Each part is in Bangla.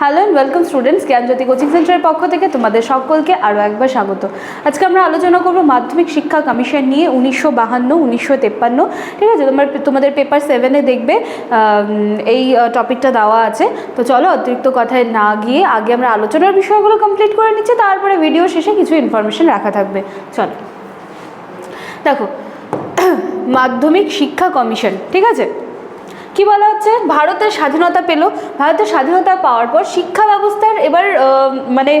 Hello and welcome students Gyanjyoti coaching সেন্টারের পক্ষ থেকে তোমাদের সকলকে আরও একবার স্বাগত। আজকে আমরা আলোচনা করব মাধ্যমিক শিক্ষা কমিশন নিয়ে উনিশশো বাহান্ন, উনিশশো তেপ্পান্ন। ঠিক আছে? তোমার তোমাদের পেপার সেভেনে দেখবে এই টপিকটা দেওয়া আছে। তো চলো অতিরিক্ত কথায় না গিয়ে আগে আমরা আলোচনার বিষয়গুলো কমপ্লিট করে নিচ্ছি, তারপরে ভিডিও শেষে কিছু ইনফরমেশন রাখা থাকবে। চলো। দেখো, মাধ্যমিক শিক্ষা কমিশন, ঠিক আছে? কি বলা হচ্ছে? ভারতের স্বাধীনতা পেল। ভারতের স্বাধীনতা পাওয়ার পর শিক্ষা ব্যবস্থার এবার মানে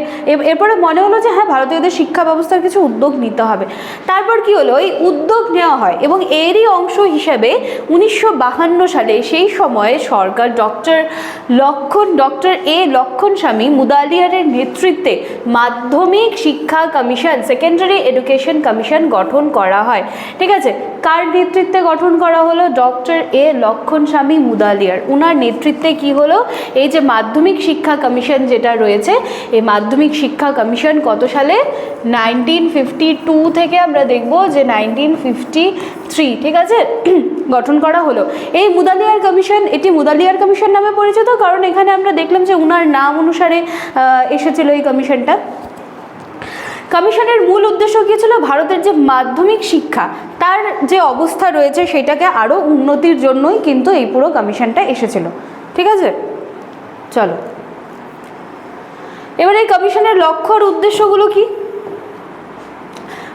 এরপরে মনে হলো যে হ্যাঁ ভারতীয়দের শিক্ষা ব্যবস্থার কিছু উদ্যোগ নিতে হবে। তারপর কি হলো? ওই উদ্যোগ নেওয়া হয় এবং এরই অংশ হিসাবে উনিশশো সালে সেই সময়ে সরকার ডক্টর লক্ষণ ডক্টর এ লক্ষণ স্বামী মুদালিয়ারের নেতৃত্বে মাধ্যমিক শিক্ষা কমিশন সেকেন্ডারি এডুকেশন কমিশন গঠন করা হয়। ঠিক আছে? কার নেতৃত্বে গঠন করা হলো? ডক্টর এ লক্ষণ স্বামী মুদালিয়ার। উনার নেতৃত্বে কি হলো? এই যে মাধ্যমিক শিক্ষা কমিশন যেটা রয়েছে, এই মাধ্যমিক শিক্ষা কমিশন কত সালে? নাইনটিন ফিফটি টু থেকে আমরা দেখব যে নাইনটিন ফিফটি থ্রি ঠিক আছে? গঠন করা হলো। এই মুদালিয়ার কমিশন, এটি মুদালিয়ার কমিশন নামে পরিচিত, কারণ এখানে আমরা দেখলাম যে উনার নাম অনুসারে এসেছিল এই কমিশনটা। কমিশনের মূল উদ্দেশ্য কী ছিল? ভারতের যে মাধ্যমিক শিক্ষা, তার যে অবস্থা রয়েছে, সেটাকে আরও উন্নতির জন্যই কিন্তু এই পুরো কমিশনটা এসেছিল। ঠিক আছে? চলো। এবার এই কমিশনের লক্ষ্য আর উদ্দেশ্যগুলো কি?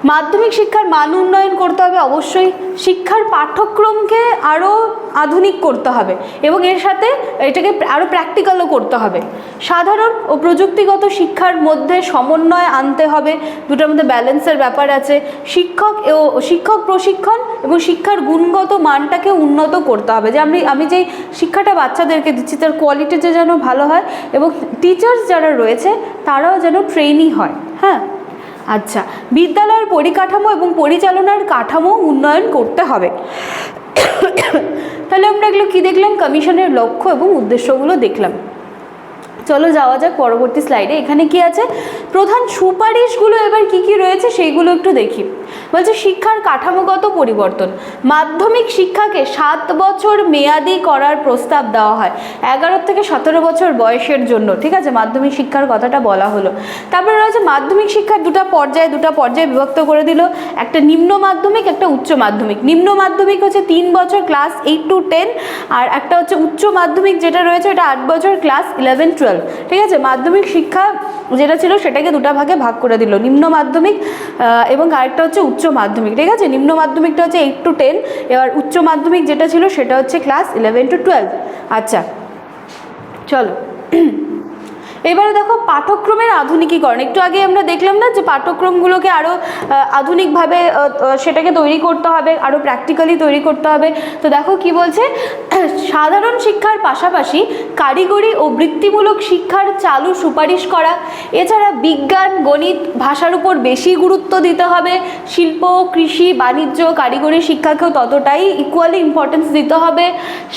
মাধ্যমিক শিক্ষার মান উন্নয়ন করতে হবে অবশ্যই। শিক্ষার পাঠ্যক্রমকে আরও আধুনিক করতে হবে এবং এর সাথে এটাকে আরও প্র্যাকটিক্যালও করতে হবে। সাধারণ ও প্রযুক্তিগত শিক্ষার মধ্যে সমন্বয় আনতে হবে। দুটোর মধ্যে ব্যালেন্সের ব্যাপার আছে। শিক্ষক ও শিক্ষক প্রশিক্ষণ এবং শিক্ষার গুণগত মানটাকে উন্নত করতে হবে। যে আমি আমি যেই শিক্ষাটা বাচ্চাদেরকে দিচ্ছি, তার কোয়ালিটিটা যেন ভালো হয় এবং টিচার্স যারা রয়েছে, তারাও যেন ট্রেনই হয়। হ্যাঁ? আচ্ছা বিদ্যালয়ের পরিকাঠামো এবং পরিচালনার কাঠামো উন্নয়ন করতে হবে। তাহলে আমরা এগুলো কী দেখলাম? কমিশনের লক্ষ্য এবং উদ্দেশ্যগুলো দেখলাম। চলো যাওয়া যাক পরবর্তী স্লাইডে। এখানে কি আছে? প্রধান সুপারিশগুলো এবার কি কি রয়েছে, সেইগুলো একটু দেখি। বলছে শিক্ষার কাঠামোগত পরিবর্তন। মাধ্যমিক শিক্ষাকে সাত বছর মেয়াদি করার প্রস্তাব দেওয়া হয়। এগারো থেকে সতেরো বছর বয়সের জন্য। ঠিক আছে, মাধ্যমিক শিক্ষার কথাটা বলা হলো। তারপরে রয়েছে মাধ্যমিক শিক্ষার দুটো পর্যায়ে দুটো পর্যায়ে বিভক্ত করে দিল। একটা নিম্ন মাধ্যমিক, একটা উচ্চ মাধ্যমিক। নিম্ন মাধ্যমিক হচ্ছে তিন বছর ক্লাস এইট টু টেন আর একটা হচ্ছে উচ্চ মাধ্যমিক যেটা রয়েছে এটা আট বছর ক্লাস ইলেভেন টুয়েলভ ঠিক আছে, মাধ্যমিক শিক্ষা যেটা ছিল সেটাকে দুটা ভাগে ভাগ করে দিল। নিম্ন মাধ্যমিক এবং আরেকটা হচ্ছে উচ্চ মাধ্যমিক, ঠিক আছে? নিম্ন মাধ্যমিকটা হচ্ছে এইট টু টেন এবার উচ্চ মাধ্যমিক যেটা ছিল সেটা হচ্ছে ক্লাস ইলেভেন টু টুয়েলভ আচ্ছা চলো। এবারে দেখো পাঠ্যক্রমের আধুনিকীকরণ। একটু আগে আমরা দেখলাম না যে পাঠ্যক্রমগুলোকে আরও আধুনিকভাবে সেটাকে তৈরি করতে হবে আরও প্র্যাকটিক্যালি তৈরি করতে হবে। তো দেখো কি বলছে? সাধারণ শিক্ষার পাশাপাশি কারিগরি ও বৃত্তিমূলক শিক্ষার চালু সুপারিশ করা। এছাড়া বিজ্ঞান, গণিত ভাষার উপর বেশি গুরুত্ব দিতে হবে। শিল্প, কৃষি, বাণিজ্য, কারিগরি শিক্ষাকেও ততটাই ইকুয়ালি ইম্পর্টেন্স দিতে হবে।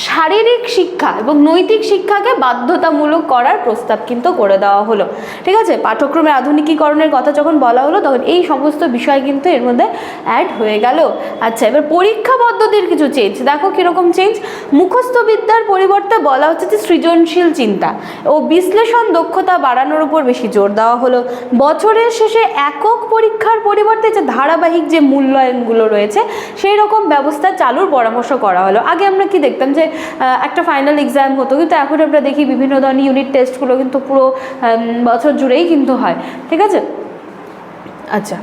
শারীরিক শিক্ষা এবং নৈতিক শিক্ষাকে বাধ্যতামূলক করার প্রস্তাব কিন্তু করে দেওয়া হলো। ঠিক আছে? পাঠ্যক্রমের আধুনিকীকরণের কথা যখন বলা হলো, তখন এই সমস্ত বিষয় কিন্তু এর মধ্যে অ্যাড হয়ে গেল। আচ্ছা এবার পরীক্ষা পদ্ধতির কিছু চেঞ্জ দেখো কীরকম চেঞ্জ মুখস্থ বিদ্যার পরিবর্তে বলা হচ্ছে যে সৃজনশীল চিন্তা ও বিশ্লেষণ দক্ষতা বাড়ানোর উপর বেশি জোর দেওয়া হলো। বছরের শেষে একক পরীক্ষার পরিবর্তে যে ধারাবাহিক যে মূল্যায়নগুলো রয়েছে, সেই রকম ব্যবস্থা চালুর পরামর্শ করা হলো। আগে আমরা কি দেখতাম যে একটা ফাইনাল এক্সাম হতো, কিন্তু এখন আমরা দেখি বিভিন্ন ধরনের ইউনিট টেস্টগুলো কিন্তু পুরো বছর জুড়েই কিন্তু হয়। ঠিক আছে? আচ্ছা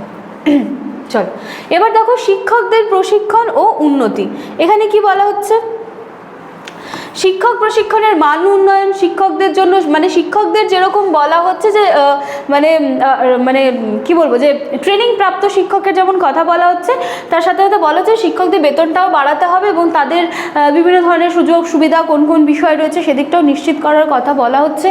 চলো। এবার দেখো শিক্ষকদের প্রশিক্ষণ ও উন্নতি। এখানে কি বলা হচ্ছে? শিক্ষক প্রশিক্ষণের মান উন্নয়ন শিক্ষকদের জন্য মানে শিক্ষকদের যেরকম বলা হচ্ছে যে মানে মানে কি বলব, যে ট্রেনিং প্রাপ্ত শিক্ষকের যেমন কথা বলা হচ্ছে, তার সাথে সাথে বলা হচ্ছে শিক্ষকদের বেতনটাও বাড়াতে হবে এবং তাদের বিভিন্ন ধরনের সুযোগ সুবিধা, কোন কোন বিষয় রয়েছে সেদিকটাও নিশ্চিত করার কথা বলা হচ্ছে।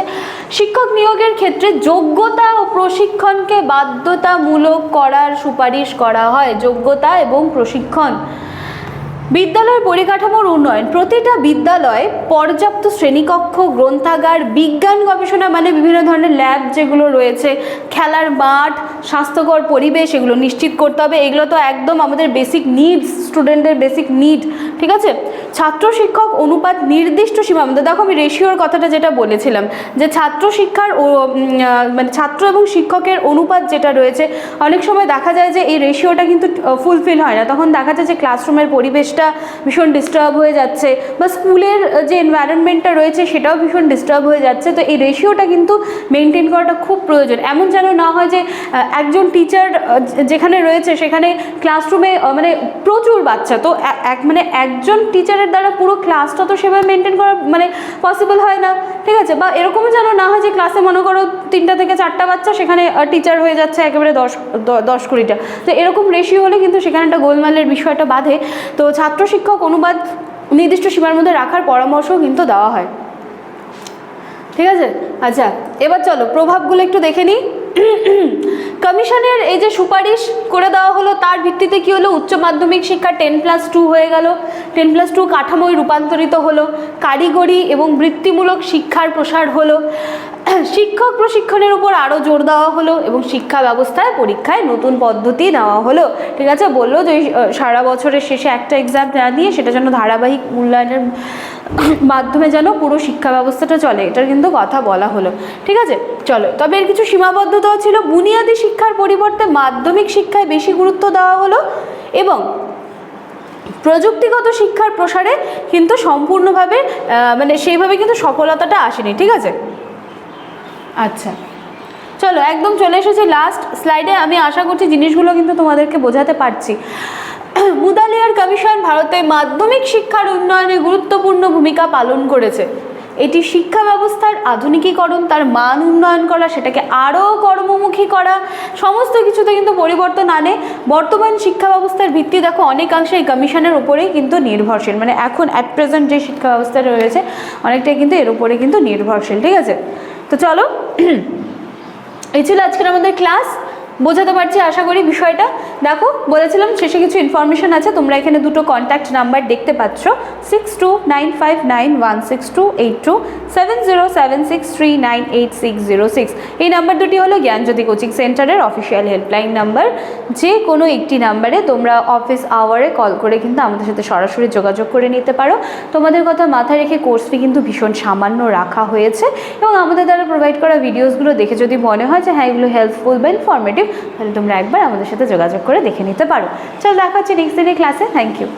শিক্ষক নিয়োগের ক্ষেত্রে যোগ্যতা ও প্রশিক্ষণকে বাধ্যতামূলক করার সুপারিশ করা হয়, যোগ্যতা এবং প্রশিক্ষণ। বিদ্যালয়ের পরিকাঠামোর উন্নয়ন। প্রতিটা বিদ্যালয়ে পর্যাপ্ত শ্রেণীকক্ষ, গ্রন্থাগার, বিজ্ঞান গবেষণা মানে বিভিন্ন ধরনের ল্যাব যেগুলো রয়েছে, খেলার মাঠ, স্বাস্থ্যকর পরিবেশ, এগুলো নিশ্চিত করতে হবে। এগুলো তো একদম আমাদের বেসিক নিডস স্টুডেন্টদের বেসিক নিড ঠিক আছে? ছাত্র শিক্ষক অনুপাত নির্দিষ্ট সীমা মধ্যে দেখো আমি রেশিওর কথাটা যেটা বলেছিলাম, যে ছাত্র শিক্ষার মানে ছাত্র এবং শিক্ষকের অনুপাত যেটা রয়েছে, অনেক সময় দেখা যায় যে এই রেশিওটা কিন্তু ফুলফিল হয় না। তখন দেখা যায় যে ক্লাসরুমের পরিবেশটা ভীষণ ডিস্টার্ব হয়ে যাচ্ছে বা স্কুলের যে এনভায়রনমেন্টটা রয়েছে সেটাও ভীষণ ডিস্টার্ব হয়ে যাচ্ছে। তো এই রেশিওটা কিন্তু মেনটেন করাটা খুব প্রয়োজন। এমন যেন না হয় যে একজন টিচার যেখানে রয়েছে সেখানে ক্লাসরুমে মানে প্রচুর বাচ্চা। তো এক মানে একজন টিচারের দ্বারা পুরো ক্লাসটা তো সেভাবে মেনটেন করা মানে পসিবল হয় না। ঠিক আছে? বা এরকমও যেন না হয় যে ক্লাসে মনে করো তিনটা থেকে চারটা বাচ্চা সেখানে টিচার হয়ে যাচ্ছে একেবারে দশ দশ কুড়িটা। তো এরকম রেশিও হলে কিন্তু সেখানে একটা গোলমালের বিষয়টা বাধে। তো ছাত্র শিক্ষক অনুবাদ নির্দিষ্ট সীমার মধ্যে রাখার পরামর্শও কিন্তু দেওয়া হয়। ঠিক আছে? আচ্ছা এবার চলো, প্রভাবগুলো একটু দেখে নিই। কমিশনের এই যে সুপারিশ করে দেওয়া হলো, তার ভিত্তিতে কি হলো? উচ্চ মাধ্যমিক শিক্ষা টেন প্লাস টু হয়ে গেল। টেন প্লাস টু কাঠামোয় রূপান্তরিত হলো। কারিগরি এবং বৃত্তিমূলক শিক্ষার প্রসার হলো। শিক্ষক প্রশিক্ষণের উপর আরও জোর দেওয়া হলো এবং শিক্ষা ব্যবস্থায় পরীক্ষায় নতুন পদ্ধতি নেওয়া হলো। ঠিক আছে, বলল যে সারা বছরের শেষে একটা এক্সাম না দিয়ে সেটা যেন ধারাবাহিক মূল্যায়নের মাধ্যমে যেন পুরো শিক্ষা ব্যবস্থাটা চলে, এটার কিন্তু কথা বলা হলো। ঠিক আছে, চলো, তবে এর কিছু সীমাবদ্ধতাও ছিল। বুনিয়াদী শিক্ষার পরিবর্তে মাধ্যমিক শিক্ষায় বেশি গুরুত্ব দেওয়া হলো এবং প্রযুক্তিগত শিক্ষার প্রসারে কিন্তু সম্পূর্ণভাবে মানে সেইভাবে কিন্তু সফলতাটা আসেনি। ঠিক আছে আচ্ছা। চলো, একদম চলে এসেছি লাস্ট স্লাইডে আমি আশা করছি জিনিসগুলো কিন্তু তোমাদেরকে বোঝাতে পারছি। মুদালিয়ার কমিশন ভারতে মাধ্যমিক শিক্ষার উন্নয়নে গুরুত্বপূর্ণ ভূমিকা পালন করেছে। এটি শিক্ষা ব্যবস্থার আধুনিকীকরণ, তার মান উন্নয়ন করা, সেটাকে আরও কর্মমুখী করা, সমস্ত কিছুতে কিন্তু পরিবর্তন আনে। বর্তমান শিক্ষা ব্যবস্থার ভিত্তি দেখো, অনেকাংশে এই কমিশনের উপরেই কিন্তু নির্ভরশীল। মানে এখন অ্যাট প্রেজেন্ট যে শিক্ষা ব্যবস্থা রয়েছে, অনেকটাই কিন্তু এর উপরে কিন্তু নির্ভরশীল, ঠিক আছে? তো চলো এই ছিল আজকের আমাদের ক্লাস বোঝাতে পারছি, আশা করি বিষয়টা। দেখো, বলেছিলাম শেষে কিছু ইনফরমেশন আছে, তোমরা এখানে দুটো কন্ট্যাক্ট নাম্বার দেখতে পাচ্ছ six two nine five nine one six two eight two seven zero seven six three nine eight six zero six এই নাম্বার দুটি হলো জ্ঞানজ্যোতি কোচিং সেন্টারের অফিসিয়াল হেল্পলাইন নাম্বার যে কোনো একটি নাম্বারে তোমরা অফিস আওয়ারে কল করে কিন্তু আমাদের সাথে সরাসরি যোগাযোগ করে নিতে পারো। তোমাদের কথা মাথায় রেখে কোর্স ফি কিন্তু ভীষণ সামান্য রাখা হয়েছে এবং আমাদের দ্বারা প্রোভাইড করা ভিডিওসগুলো দেখে যদি মনে হয় যে হ্যাঁ এগুলো হেল্পফুল বা ইনফরমেটিভ তাহলে তোমরা একবার আমাদের সাথে যোগাযোগ করে দেখে নিতে পারো। চল দেখা হচ্ছে নেক্সট দিনের ক্লাসে থ্যাংক ইউ